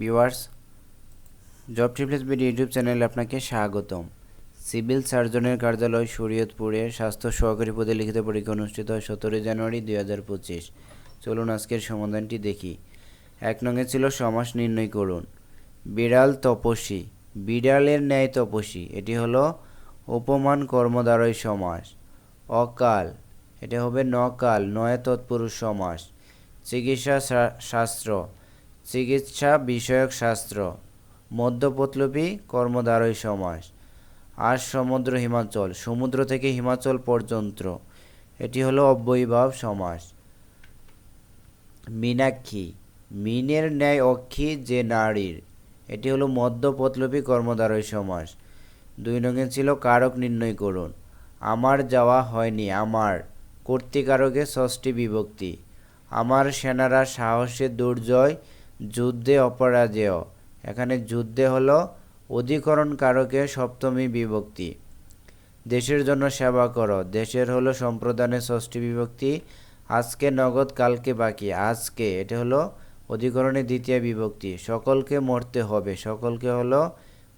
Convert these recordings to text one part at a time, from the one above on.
Viewers, job triples BD YouTube চ্যানেলে আপনাকে স্বাগতম। সিভিল সার্জনের কার্যালয় শরীয়তপুরে স্বাস্থ্য সহকারী পদে লিখিত পরীক্ষা অনুষ্ঠিত হয় সতেরোই জানুয়ারি দুই হাজার পঁচিশ। চলুন আজকের সমাধানটি দেখি। এক নঙে ছিল সমাস নির্ণয় করুন। বিড়াল তপস্বী। বিড়ালের ন্যায় তপস্বী। এটি হলো উপমান কর্মদ্বারয় সমাস। অকাল। এটা হবে নকাল, নয় তৎপুরুষ সমাস। চিকিৎসা শাস্ত্র। চিকিৎসা বিষয়ক শাস্ত্র মধ্যপতলবী কর্মদ্বারয় সমাস, আর সমুদ্র হিমাচল, সমুদ্র থেকে হিমাচল পর্যন্ত। এটি হলো অব্যয়ীভাব সমাস। মীনাক্ষী, মিনের ন্যায় অক্ষী যে নারীর, এটি হলো মধ্যপতলবী কর্মদ্বারয় সমাস। দুই নঙ্গে ছিল কারক নির্ণয় করুন। আমার যাওয়া হয়নি, আমার কর্তৃকারকে ষষ্ঠী বিভক্তি। আমার সেনারা সাহসে দুর্জয় যুদ্ধে অপরাজেয়। এখানে যুদ্ধে হলো অধিকরণ কারকে সপ্তমী বিভক্তি। দেশের জন্য সেবা করো। দেশের হলো সম্প্রদানের ষষ্ঠী বিভক্তি। আজকে নগদ, কালকে বাকি। আজকে এটা হলো অধিকরণের দ্বিতীয় বিভক্তি। সকলকে মরতে হবে। সকলকে হলো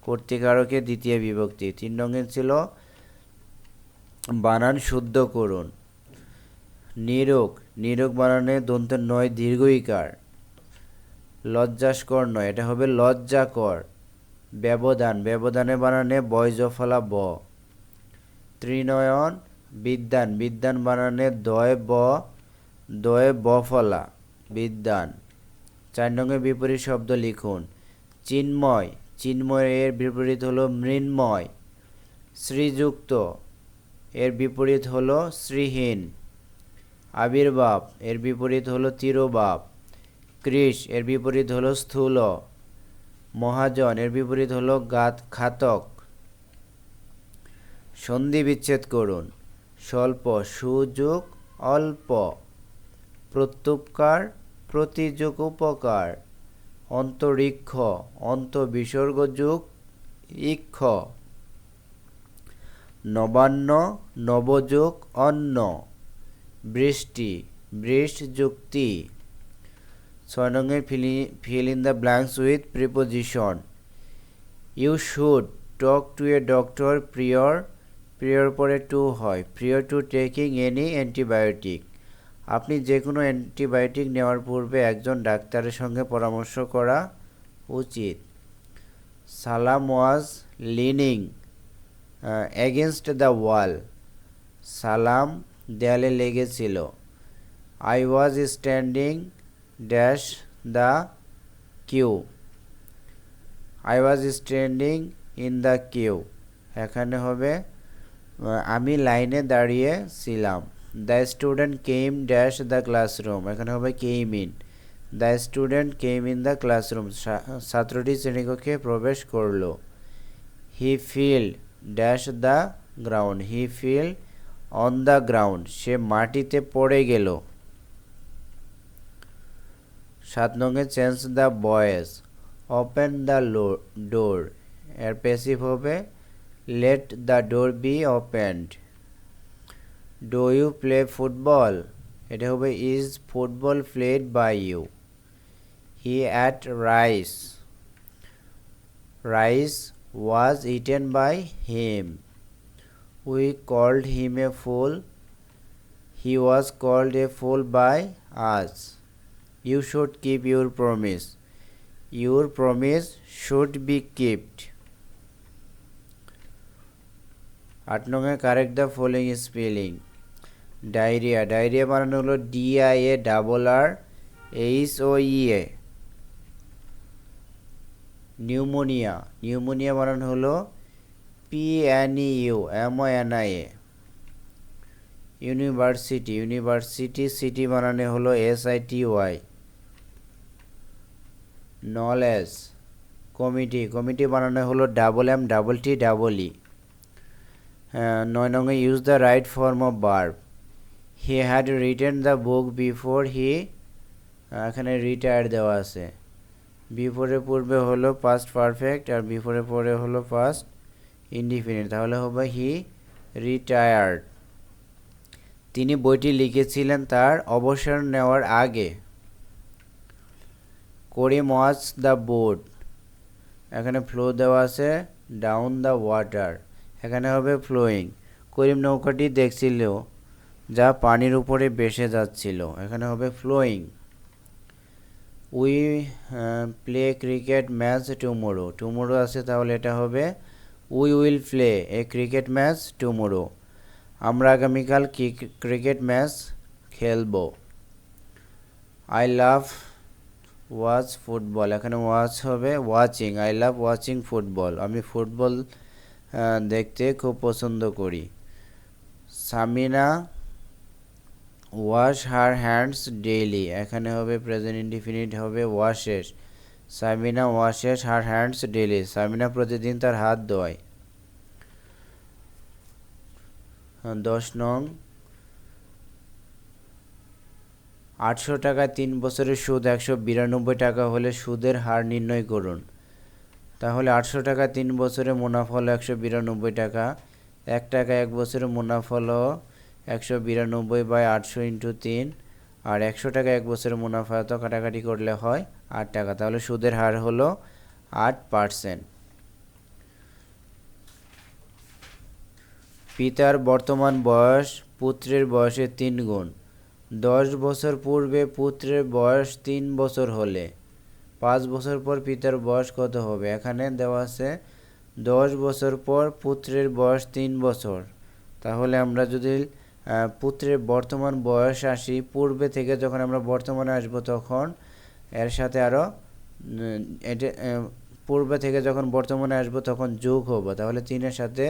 কর্তৃকারকে দ্বিতীয় বিভক্তি। তিন রঙের ছিল বানান শুদ্ধ করুন। নিরোগ। নিরোগ বানানে দন্ত নয় দীর্ঘইকার লজ্জাস্কর নয়, এটা হবে লজ্জাকর। ব্যবধান, ব্যবধানে বানানে বয়জফলা ব। ত্রিনয়ন, বিদ্যান বিদ্যান বানানে দয় ব, দয়ে বফলা, বিদ্যান। চার নঙ্গের বিপরীত শব্দ লিখুন। চিন্ময় চিন্ময় এর বিপরীত হলো মৃন্ময়। শ্রীযুক্ত, এর বিপরীত হলো শ্রীহীন। আবির্ভাব, এর বিপরীত হলো তিরোভাব। কৃষ এর বিপরীত হলো স্থূল। মহাজন, এর বিপরীত হলো গাত ঘাতক সন্ধি বিচ্ছেদ করুন। স্বল্প, সুযোগ, অল্প। প্রত্যুপকার, প্রতিযোগ, উপকার। অন্তরিক্ষ অন্ত বিসর্গযুগ ইক্ষ। নবান্ন, নবযোগ, অন্ন। বৃষ্টি বৃষ যুক্তি ছয় নঙ্গের fill in the blanks with preposition you should talk to a doctor prior prior পরে টু হয় prior to taking any antibiotic আপনি যে কোনো অ্যান্টিবায়োটিক নেওয়ার পূর্বে একজন ডাক্তারের সঙ্গে পরামর্শ করা উচিত। Salam was leaning against the ওয়াল সালাম দেয়ালে লেগেছিল। I was standing dash the queue I was standing in the queue এখানে হবে আমি লাইনে দাঁড়িয়ে ছিলাম। The student came dash the classroom এখানে হবে came in the student came in the classroom ছাত্রটি শ্রেণীকক্ষে প্রবেশ করল। He fell dash the ground he fell on the ground সে মাটিতে পড়ে গেল। সাত নঙ্গে change the voice open the door এর প্যাসিভ হবে let the door be opened do you play football এটা হবে is football played by you he ate rice rice was eaten by him we called him a fool he was called a fool by us you should keep your promise your promise should be kept আট নঙ্গে correct the following spelling diarrhoea diarrhoea বানানো হলো DI A double R H O E A pneumonia pneumonia বানানো হলো P N E U M O N I A university university city বানানো হলো S I T Y knowledge committee committee বানানো হলো double M double T double E নয় নঙ্গে use the right form of verb he had written the book before he এখানে retire দেওয়া আছে। বিফোরে পূর্বে হলো পাস্ট পারফেক্ট আর বিফোরে পরে হলো পাস্ট ইনডিফিনিট তাহলে হবে হি রিটায়ার্ড তিনি বইটি লিখেছিলেন তার অবসর নেওয়ার আগে। Karim watch the boat. এখানে ফ্লো দেওয়া আছে ডাউন দ্য ওয়াটার এখানে হবে ফ্লোয়িং করিম নৌকাটি দেখছিল যা পানির উপরে ভেসে যাচ্ছিল। এখানে হবে flowing we play cricket match tomorrow tomorrow আছে তাহলে এটা হবে we will play a cricket match tomorrow আমরা আগামীকাল ক্রিকেট ম্যাচ খেলব। আই লাভ ওয়াচ ফুটবল এখানে ওয়াচ হবে watching I love watching football আমি ফুটবল দেখতে খুব পছন্দ করি। Samina wash her hands daily এখানে হবে প্রেজেন্ট ইনডিফিনিট হবে washes Samina washes her hands daily Samina প্রতিদিন তার হাত ধোয়। দশ নং আটশো টাকা তিন বছরের সুদ একশো বিরানব্বই টাকা হলে সুদের হার নির্ণয় করুন। তাহলে আটশো টাকা তিন বছরে মুনাফা হলো একশো বিরানব্বই টাকা। এক টাকা এক বছরের মুনাফা একশো বিরানব্বই বাই আটশো ইন্টু তিন। আর একশো টাকা এক বছরের মুনাফা এত কাটাকাটি করলে হয় আট টাকা। তাহলে সুদের হার হলো আট পারসেন্ট। পিতার বর্তমান বয়স পুত্রের বয়সের তিন গুণ। দশ বছর পূর্বে পুত্রের বয়স তিন বছর হলে, পাঁচ বছর পর পিতার বয়স কত হবে? এখানে দেওয়া আছে, দশ বছর পর পুত্রের বয়স তিন বছর। তাহলে আমরা যদি পুত্রের বর্তমান বয়স আসি, পূর্বে থেকে যখন আমরা বর্তমানে আসব তখন, এর সাথে আরও এটা পূর্বে থেকে যখন বর্তমানে আসব তখন যোগ হব। তাহলে তিনের সাথে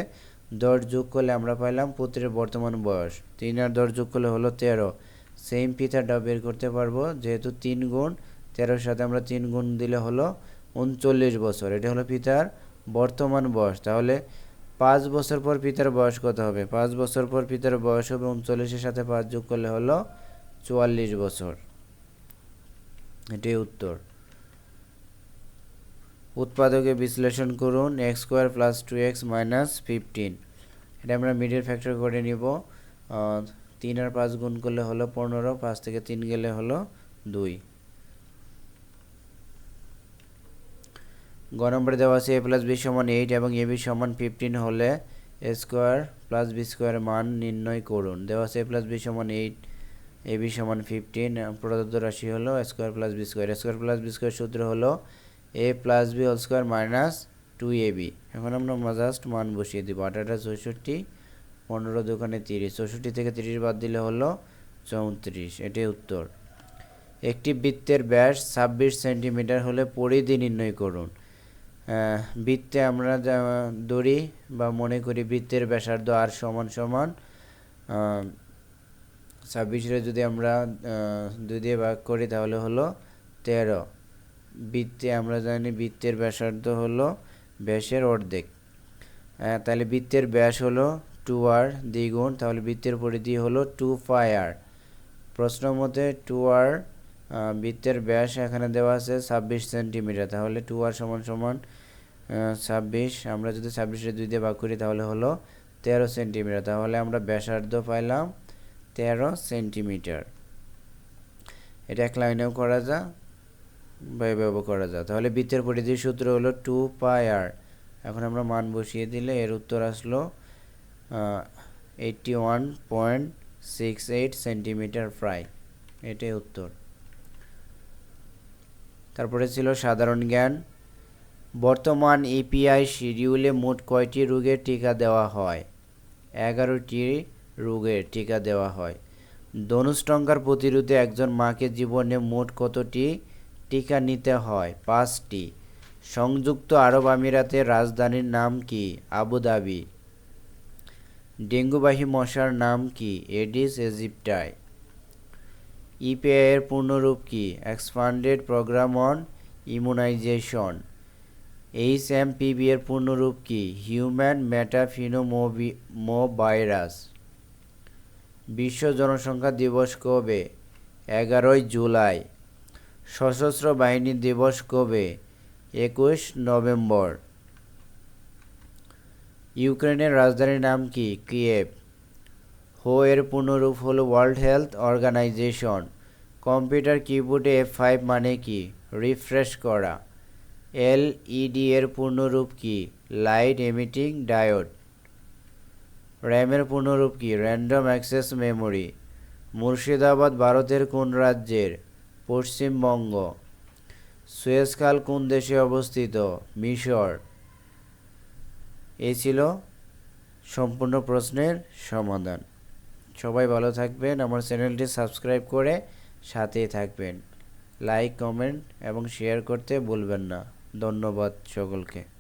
দশ যোগ করলে আমরা পাইলাম পুত্রের বর্তমান বয়স। তিন আর দশ যোগ করলে হলো তেরো। সেম পিতাটা বের করতে পারব, যেহেতু তিন গুণ, তেরোর সাথে আমরা তিন গুণ দিলে হলো উনচল্লিশ বছর। এটা হলো পিতার বর্তমান বয়স। তাহলে পাঁচ বছর পর পিতার বয়স কত হবে? পাঁচ বছর পর পিতার বয়স হবে উনচল্লিশের সাথে পাঁচ যোগ করলে হলো চুয়াল্লিশ বছর। এটাই উত্তর। উৎপাদকে বিশ্লেষণ করুন, X square plus two X minus fifteen. এটা আমরা মিডিল ফ্যাক্টর করে নিব। তিন আর পাঁচ গুণ করলে হলো পনেরো, পাঁচ থেকে তিন গেলে হলো দুই। গ নম্বরে দেওয়া আছে এ প্লাস বি সমান এইট এবং এ বি সমান ফিফটিন হলে A square plus B square মান নির্ণয় করুন। দেওয়া আছে এ প্লাস বি সমান এইট, এ বি সমান ফিফটিন প্রদত্ত রাশি হলো square plus B square. Square plus B square সূত্র হলো A plus B whole square minus two A B. এখন আমরা জাস্ট মান বসিয়ে দিব। আঠাটা চৌষট্টি পনেরো দোকানে তিরিশ, চৌষট্টি থেকে তিরিশ বাদ দিলে হলো চৌত্রিশ, এটাই উত্তর। একটি বৃত্তের ব্যাস ছাব্বিশ সেন্টিমিটার হলে পরিধি নির্ণয় করুন। বৃত্তে আমরা দড়ি বা মনে করি বৃত্তের ব্যাসার্ধ আর সমান সমান ছাব্বিশে যদি আমরা দুই দিয়ে ভাগ করি তাহলে হলো তেরো। বৃত্তে আমরা জানি বৃত্তের ব্যাসার্ধ হলো ব্যাসের অর্ধেক। তাহলে বৃত্তের ব্যাস হলো টু আর দ্বিগুণ, তাহলে বৃত্তের পরিধি হলো টু ফাই আর প্রশ্ন মতে টু আর বৃত্তের ব্যাস এখানে দেওয়া আছে ছাব্বিশ সেন্টিমিটার, তাহলে টু আর সমান সমান ছাব্বিশ। আমরা যদি ছাব্বিশে দুই দিয়ে ভাগ করি, তাহলে হলো তেরো সেন্টিমিটার। তাহলে আমরা ব্যাসার্ধ পাইলাম তেরো সেন্টিমিটার। এটা এক লাইনেও করা যায় বা এভাবে করা যায় তাহলে বৃত্তের পরিধির সূত্র হলো টু পাই আর এখন আমরা মান বসিয়ে দিলে এর উত্তর আসলো eighty one point six eight centimetre fry এটাই উত্তর। তারপরে ছিল সাধারণ জ্ঞান। বর্তমান ইপিআই শিডিউলে মোট কয়টি রোগের টিকা দেওয়া হয়? এগারোটি রোগের টিকা দেওয়া হয়। ধনুষ্টঙ্কার প্রতিরোধে একজন মাকে জীবনে মোট কতটি টিকা নিতে হয়? পাঁচটি। সংযুক্ত আরব আমিরাতের রাজধানীর নাম কি? আবুধাবি। ডেঙ্গুবাহী মশার নাম কি? এডিস এজিপ্টাই। ইপিআই এর পূর্ণরূপ কি? Expanded programme on immunisation. H M PB এর পূর্ণরূপ কি? হিউম্যান ভাইরাস বিশ্ব জনসংখ্যা দিবস কবে? এগারোই জুলাই। সশস্ত্র বাহিনী দিবস কবে? একুশ নভেম্বর। ইউক্রেনের রাজধানীর নাম কি? কিয়েভ। হো এর পূর্ণরূপ হল ওয়ার্ল্ড হেলথ অর্গানাইজেশন। কম্পিউটার কিবোর্ডে এফ ফাইভ মানে কি? রিফ্রেশ করা। এল এলইডি এর পূর্ণরূপ কি? Light emitting diode. র্যামের পূর্ণরূপ কি? Random access memory. মুর্শিদাবাদ, ভারতের কোন রাজ্যের? পশ্চিমবঙ্গ। সুয়েজকাল কোন দেশে অবস্থিত? মিশর। এই ছিল সম্পূর্ণ প্রশ্নের সমাধান। সবাই ভালো থাকবেন, আমার চ্যানেলটি সাবস্ক্রাইব করে সাথেই থাকবেন। লাইক, কমেন্ট এবং শেয়ার করতে ভুলবেন না। ধন্যবাদ সকলকে।